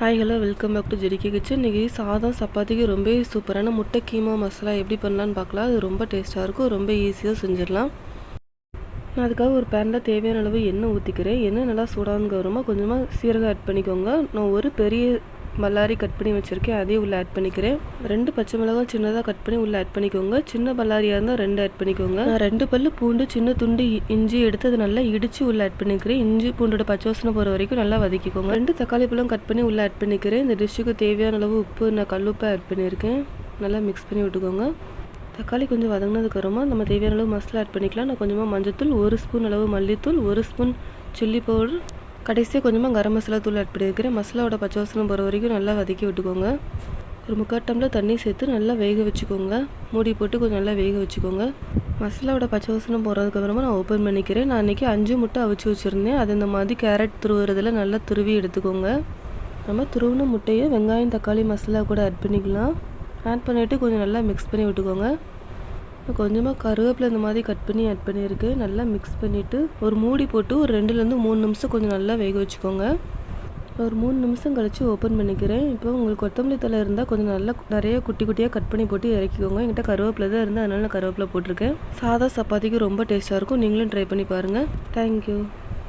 Hi hello welcome back to ஜெடிக்கி kitchen இன்றைக்கி சாதம் சப்பாத்திக்கு ரொம்ப சூப்பரான முட்டை கீமா மசாலா எப்படி பண்ணலான்னு பார்க்கலாம். அது ரொம்ப டேஸ்ட்டாக இருக்கும் ரொம்ப ஈஸியாக செஞ்சிடலாம். நான் அதுக்காக ஒரு பேனில் தேவையான அளவு எண்ணெய் ஊற்றிக்கிறேன் எண்ணெய் நல்லா சூடானதுக்கு வருமா கொஞ்சமாக சீரகம் ஆட் பண்ணிக்கோங்க. நான் ஒரு பெரிய பல்லாரி கட் பண்ணி வச்சுருக்கேன் அதையும் உள்ளே ஆட் பண்ணிக்கிறேன். ரெண்டு பச்சை மிளகாய் சின்னதாக கட் பண்ணி உள்ளே ஆட் பண்ணிக்கோங்க. சின்ன பல்லாரியாக இருந்தால் ரெண்டு ஆட் பண்ணிக்கோங்க. நான் ரெண்டு பல்லு பூண்டு சின்ன துண்டு இ- இஞ்சி எடுத்து அதை நல்லா இடித்து உள்ளே ஆட் பண்ணிக்கிறேன். இஞ்சி பூண்டோட பச்சை வாசனை போகிற வரைக்கும் நல்லா வதக்கிக்கோங்க. ரெண்டு தக்காளி பழம் கட் பண்ணி உள்ளே ஆட் பண்ணிக்கிறேன். இந்த டிஷ்ஷுக்கு தேவையான அளவு உப்பு நான் கல்லுப்பை ஆட் பண்ணியிருக்கேன். நல்லா மிக்ஸ் பண்ணி விட்டுக்கோங்க. தக்காளி கொஞ்சம் வதங்கினதுக்கப்புறமா நம்ம தேவையான அளவு மசாலா ஆட் பண்ணிக்கலாம். நான் கொஞ்சமாக மஞ்சத்தூள் ஒரு ஸ்பூன் அளவு மல்லித்தூள் ஒரு ஸ்பூன் சில்லி பவுடர் கடைசியாக கொஞ்சமாக கரம் மசாலா தூள் ஆட் பண்ணியிருக்கிறேன். மசாலாவோட பச்சை வாசனை போகிற வரைக்கும் நல்லா வதக்கி விட்டுக்கோங்க. ஒரு முக்கால் டம்ளர் தண்ணி சேர்த்து நல்லா வேக வச்சுக்கோங்க. மூடி போட்டு கொஞ்சம் நல்லா வேக வச்சுக்கோங்க. மசாலாவோட பச்சை வாசனை போகிறதுக்கப்புறமா நான் ஓப்பன் பண்ணிக்கிறேன். நான் அன்றைக்கி அஞ்சு முட்டை அவிச்சு வச்சுருந்தேன். அது இந்த மாதிரி கேரட் துருவுறதில் நல்லா துருவி எடுத்துக்கோங்க. நம்ம துருவின முட்டையை வெங்காயம் தக்காளி மசாலா கூட ஆட் பண்ணிக்கலாம். ஆட் பண்ணிவிட்டு கொஞ்சம் நல்லா மிக்ஸ் பண்ணி விட்டுக்கோங்க. கொஞ்சமாக கருவேப்பிலை இந்த மாதிரி கட் பண்ணி ஆட் பண்ணியிருக்கேன் நல்லா மிக்ஸ் பண்ணிவிட்டு ஒரு மூடி போட்டு ஒரு ரெண்டுலேருந்து மூணு நிமிஷம் கொஞ்சம் நல்லா வேக வச்சுக்கோங்க. ஒரு மூணு நிமிஷம் கழித்து ஓப்பன் பண்ணிக்கிறேன். இப்போ உங்களுக்கு கொத்தமல்லி தலை இருந்தால் கொஞ்சம் நல்லா நிறைய குட்டி குட்டியாக கட் பண்ணி போட்டு இறக்கிக்கோங்க. என்கிட்ட கருவேப்பிலை தான் இருந்தால் அதனால் நான் கருவேப்பிலை போட்டிருக்கேன். சாதா சப்பாத்திக்கு ரொம்ப டேஸ்ட்டாக இருக்கும். நீங்களும் ட்ரை பண்ணி பாருங்கள் தேங்க்யூ